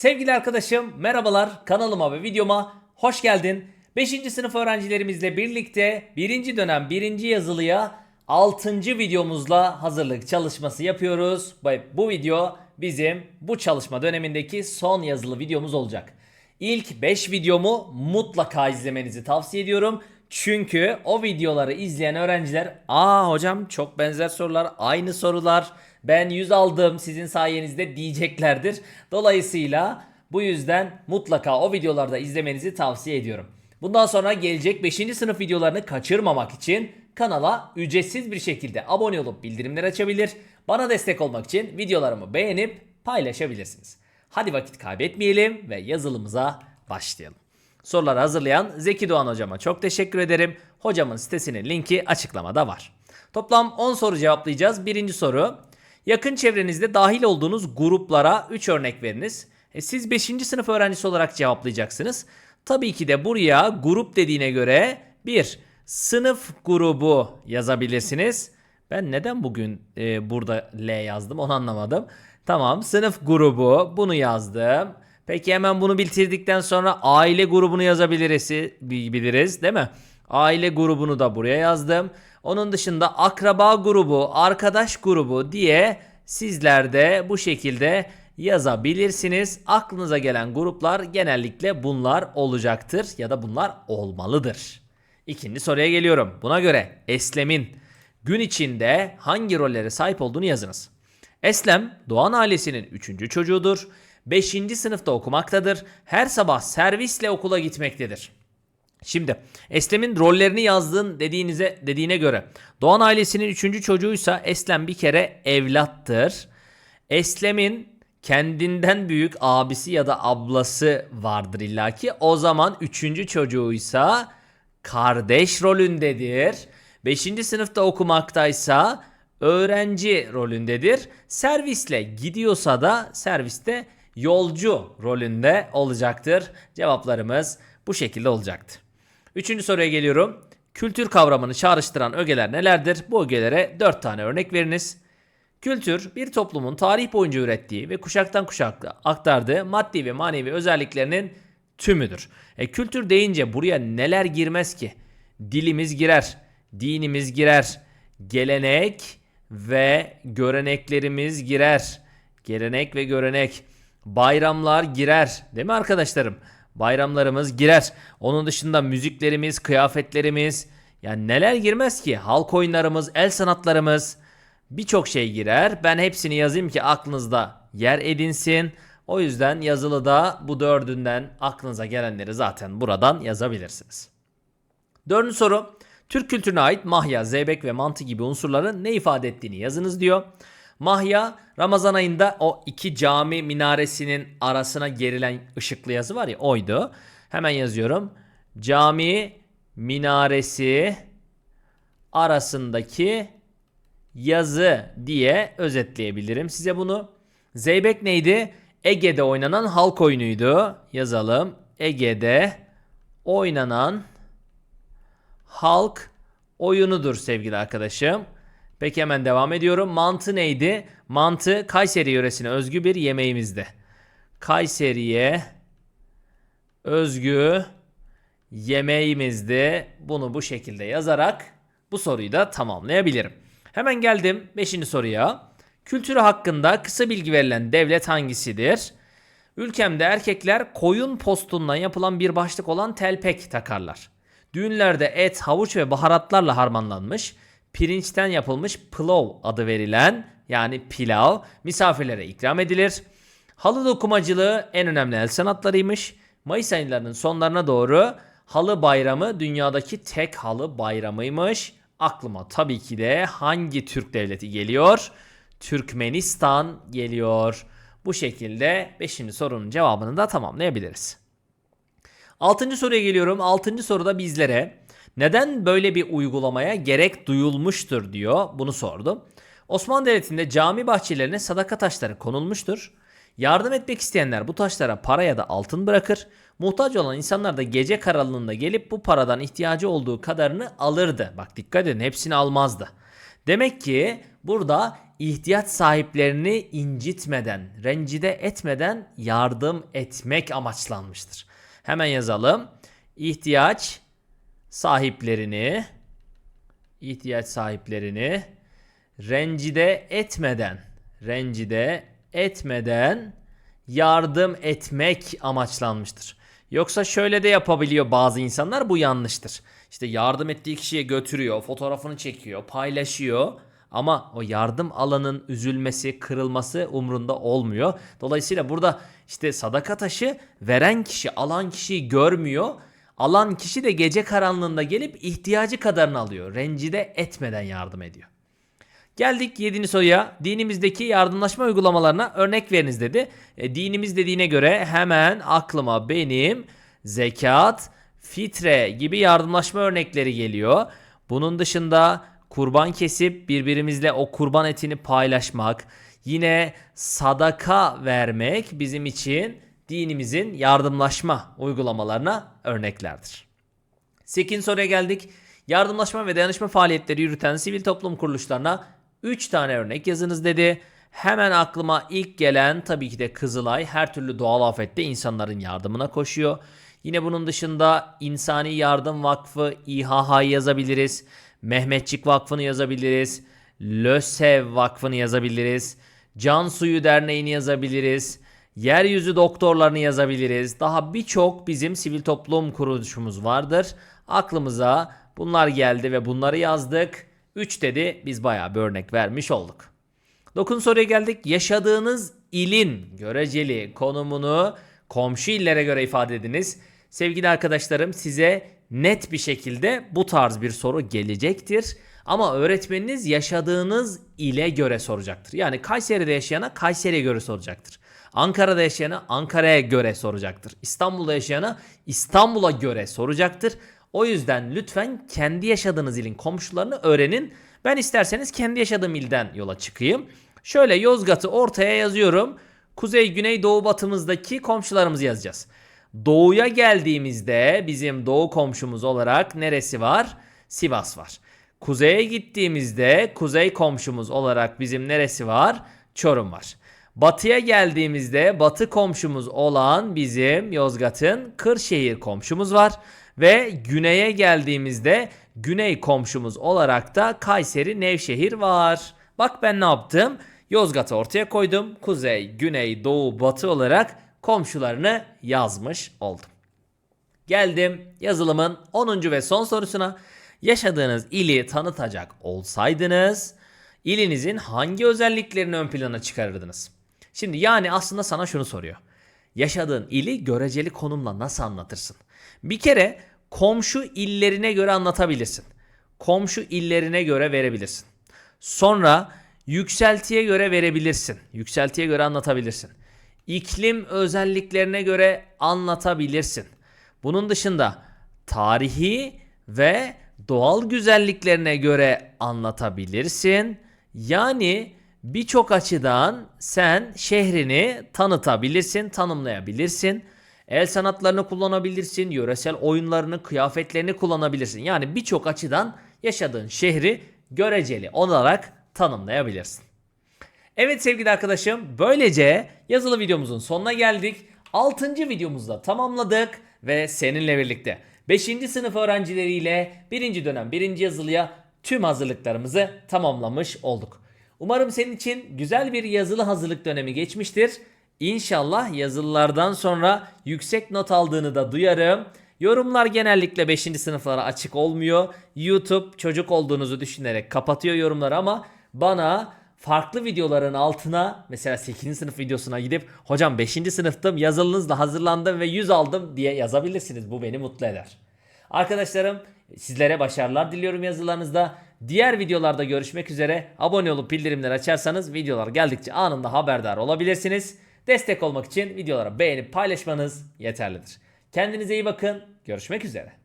Sevgili arkadaşım merhabalar kanalıma ve videoma hoş geldin. 5. sınıf öğrencilerimizle birlikte 1. dönem 1. yazılıya 6. videomuzla hazırlık çalışması yapıyoruz. Bu video bizim bu çalışma dönemindeki son yazılı videomuz olacak. İlk 5 videomu mutlaka izlemenizi tavsiye ediyorum. Çünkü o videoları izleyen öğrenciler aa hocam çok benzer sorular aynı sorular ben 100 aldım sizin sayenizde diyeceklerdir. Dolayısıyla bu yüzden mutlaka o videolarda izlemenizi tavsiye ediyorum. Bundan sonra gelecek 5. sınıf videolarını kaçırmamak için kanala ücretsiz bir şekilde abone olup bildirimleri açabilir. Bana destek olmak için videolarımı beğenip paylaşabilirsiniz. Hadi vakit kaybetmeyelim ve yazılımıza başlayalım. Soruları hazırlayan Zeki Doğan hocama çok teşekkür ederim. Hocamın sitesinin linki açıklamada var. Toplam 10 soru cevaplayacağız. Birinci soru. Yakın çevrenizde dahil olduğunuz gruplara 3 örnek veriniz. E, siz 5. sınıf öğrencisi olarak cevaplayacaksınız. Tabii ki de buraya grup dediğine göre bir sınıf grubu yazabilirsiniz. Ben neden bugün e, burada L yazdım onu anlamadım. Tamam sınıf grubu bunu yazdım. Peki hemen bunu bitirdikten sonra aile grubunu yazabiliriz biliriz değil mi? Aile grubunu da buraya yazdım. Onun dışında akraba grubu, arkadaş grubu diye sizler de bu şekilde yazabilirsiniz. Aklınıza gelen gruplar genellikle bunlar olacaktır ya da bunlar olmalıdır. İkinci soruya geliyorum. Buna göre Eslem'in gün içinde hangi rollere sahip olduğunu yazınız. Eslem Doğan ailesinin 3. çocuğudur. 5. sınıfta okumaktadır. Her sabah servisle okula gitmektedir. Şimdi Eslem'in rollerini yazdığın dediğinize dediğine göre Doğan ailesinin 3. çocuğuysa Eslem bir kere evlattır. Eslem'in kendinden büyük abisi ya da ablası vardır illaki. O zaman 3. çocuğuysa kardeş rolündedir. 5. sınıfta okumaktaysa öğrenci rolündedir. Servisle gidiyorsa da serviste yolcu rolünde olacaktır. Cevaplarımız bu şekilde olacaktır. Üçüncü soruya geliyorum. Kültür kavramını çağrıştıran ögeler nelerdir? Bu ögelere 4 tane örnek veriniz. Kültür bir toplumun tarih boyunca ürettiği ve kuşaktan kuşağa aktardığı maddi ve manevi özelliklerinin tümüdür. E, kültür deyince buraya neler girmez ki? Dilimiz girer, dinimiz girer, gelenek ve göreneklerimiz girer. Gelenek ve görenek, bayramlar girer. Değil mi arkadaşlarım? Bayramlarımız girer. Onun dışında müziklerimiz, kıyafetlerimiz, yani neler girmez ki? Halk oyunlarımız, el sanatlarımız, birçok şey girer. Ben hepsini yazayım ki aklınızda yer edinsin. O yüzden yazılıda bu dördünden aklınıza gelenleri zaten buradan yazabilirsiniz. Dördüncü soru. Türk kültürüne ait mahya, zeybek ve mantı gibi unsurların ne ifade ettiğini yazınız diyor. Mahya Ramazan ayında o iki cami minaresinin arasına gerilen ışıklı yazı var ya oydu. Hemen yazıyorum. Cami minaresi arasındaki yazı diye özetleyebilirim size bunu. Zeybek neydi? Ege'de oynanan halk oyunuydu. Yazalım. Ege'de oynanan halk oyunudur sevgili arkadaşım. Peki hemen devam ediyorum. Mantı neydi? Mantı Kayseri yöresine özgü bir yemeğimizdi. Kayseri'ye özgü yemeğimizdi. Bunu bu şekilde yazarak bu soruyu da tamamlayabilirim. Hemen geldim 5. soruya. Kültürü hakkında kısa bilgi verilen devlet hangisidir? Ülkemde erkekler koyun postundan yapılan bir başlık olan telpek takarlar. Düğünlerde et, havuç ve baharatlarla harmanlanmış, pirinçten yapılmış plov adı verilen yani pilav misafirlere ikram edilir. Halı dokumacılığı en önemli el sanatlarıymış. Mayıs aylarının sonlarına doğru halı bayramı dünyadaki tek halı bayramıymış. Aklıma tabii ki de hangi Türk devleti geliyor? Türkmenistan geliyor. Bu şekilde 5. sorunun cevabını da tamamlayabiliriz. 6. soruya geliyorum. 6. soruda bizlere neden böyle bir uygulamaya gerek duyulmuştur diyor. Bunu sordum. Osmanlı Devleti'nde cami bahçelerine sadaka taşları konulmuştur. Yardım etmek isteyenler bu taşlara para ya da altın bırakır. Muhtaç olan insanlar da gece karanlığında gelip bu paradan ihtiyacı olduğu kadarını alırdı. Bak dikkat edin hepsini almazdı. Demek ki burada ihtiyaç sahiplerini incitmeden, rencide etmeden yardım etmek amaçlanmıştır. Hemen yazalım. İhtiyaç sahiplerini ihtiyaç sahiplerini rencide etmeden rencide etmeden yardım etmek amaçlanmıştır. Yoksa şöyle de yapabiliyor bazı insanlar bu yanlıştır. İşte yardım ettiği kişiye götürüyor, fotoğrafını çekiyor, paylaşıyor ama o yardım alanın üzülmesi, kırılması umrunda olmuyor. Dolayısıyla burada işte sadaka taşı veren kişi, alan kişiyi görmüyor. Alan kişi de gece karanlığında gelip ihtiyacı kadarını alıyor. Rencide etmeden yardım ediyor. Geldik 7. soruya. Dinimizdeki yardımlaşma uygulamalarına örnek veriniz dedi. E, dinimiz dediğine göre hemen aklıma benim zekat, fitre gibi yardımlaşma örnekleri geliyor. Bunun dışında kurban kesip birbirimizle o kurban etini paylaşmak, yine sadaka vermek bizim için dinimizin yardımlaşma uygulamalarına örneklerdir. 8. soruya geldik. Yardımlaşma ve dayanışma faaliyetleri yürüten sivil toplum kuruluşlarına 3 tane örnek yazınız dedi. Hemen aklıma ilk gelen tabii ki de Kızılay her türlü doğal afette insanların yardımına koşuyor. Yine bunun dışında İnsani Yardım Vakfı İHH'yı yazabiliriz. Mehmetçik Vakfı'nı yazabiliriz. LÖSEV Vakfı'nı yazabiliriz. Can Suyu Derneği'ni yazabiliriz. Yeryüzü doktorlarını yazabiliriz. Daha birçok bizim sivil toplum kuruluşumuz vardır. Aklımıza bunlar geldi ve bunları yazdık. 3 dedi biz bayağı bir örnek vermiş olduk. 9 soruya geldik. Yaşadığınız ilin göreceli konumunu komşu illere göre ifade ediniz. Sevgili arkadaşlarım size net bir şekilde bu tarz bir soru gelecektir. Ama öğretmeniniz yaşadığınız ile göre soracaktır. Yani Kayseri'de yaşayana Kayseri'ye göre soracaktır. Ankara'da yaşayana Ankara'ya göre soracaktır. İstanbul'da yaşayana İstanbul'a göre soracaktır. O yüzden lütfen kendi yaşadığınız ilin komşularını öğrenin. Ben isterseniz kendi yaşadığım ilden yola çıkayım. Şöyle Yozgat'ı ortaya yazıyorum. Kuzey, güney, doğu, batımızdaki komşularımızı yazacağız. Doğuya geldiğimizde bizim doğu komşumuz olarak neresi var? Sivas var. Kuzeye gittiğimizde kuzey komşumuz olarak bizim neresi var? Çorum var. Batıya geldiğimizde batı komşumuz olan bizim Yozgat'ın Kırşehir komşumuz var. Ve güneye geldiğimizde güney komşumuz olarak da Kayseri Nevşehir var. Bak ben ne yaptım? Yozgat'ı ortaya koydum. Kuzey, güney, doğu, batı olarak komşularını yazmış oldum. Geldim yazılımın 10. ve son sorusuna. Yaşadığınız ili tanıtacak olsaydınız ilinizin hangi özelliklerini ön plana çıkarırdınız? Şimdi yani aslında sana şunu soruyor. Yaşadığın ili göreceli konumla nasıl anlatırsın? Bir kere komşu illerine göre anlatabilirsin. Komşu illerine göre verebilirsin. Sonra yükseltiye göre verebilirsin. Yükseltiye göre anlatabilirsin. İklim özelliklerine göre anlatabilirsin. Bunun dışında tarihi ve doğal güzelliklerine göre anlatabilirsin. Yani birçok açıdan sen şehrini tanıtabilirsin, tanımlayabilirsin. El sanatlarını kullanabilirsin, yöresel oyunlarını, kıyafetlerini kullanabilirsin. Yani birçok açıdan yaşadığın şehri göreceli olarak tanımlayabilirsin. Evet sevgili arkadaşım böylece yazılı videomuzun sonuna geldik. 6. videomuzda tamamladık ve seninle birlikte 5. sınıf öğrencileriyle 1. dönem 1. yazılıya tüm hazırlıklarımızı tamamlamış olduk. Umarım senin için güzel bir yazılı hazırlık dönemi geçmiştir. İnşallah yazılılardan sonra yüksek not aldığını da duyarım. Yorumlar genellikle 5. sınıflara açık olmuyor. YouTube çocuk olduğunuzu düşünerek kapatıyor yorumları ama bana farklı videoların altına mesela 8. sınıf videosuna gidip hocam 5. sınıftım yazılınızla hazırlandım ve 100 aldım diye yazabilirsiniz. Bu beni mutlu eder. Arkadaşlarım sizlere başarılar diliyorum yazılarınızda. Diğer videolarda görüşmek üzere. Abone olup bildirimleri açarsanız videolar geldikçe anında haberdar olabilirsiniz. Destek olmak için videolara beğenip paylaşmanız yeterlidir. Kendinize iyi bakın. Görüşmek üzere.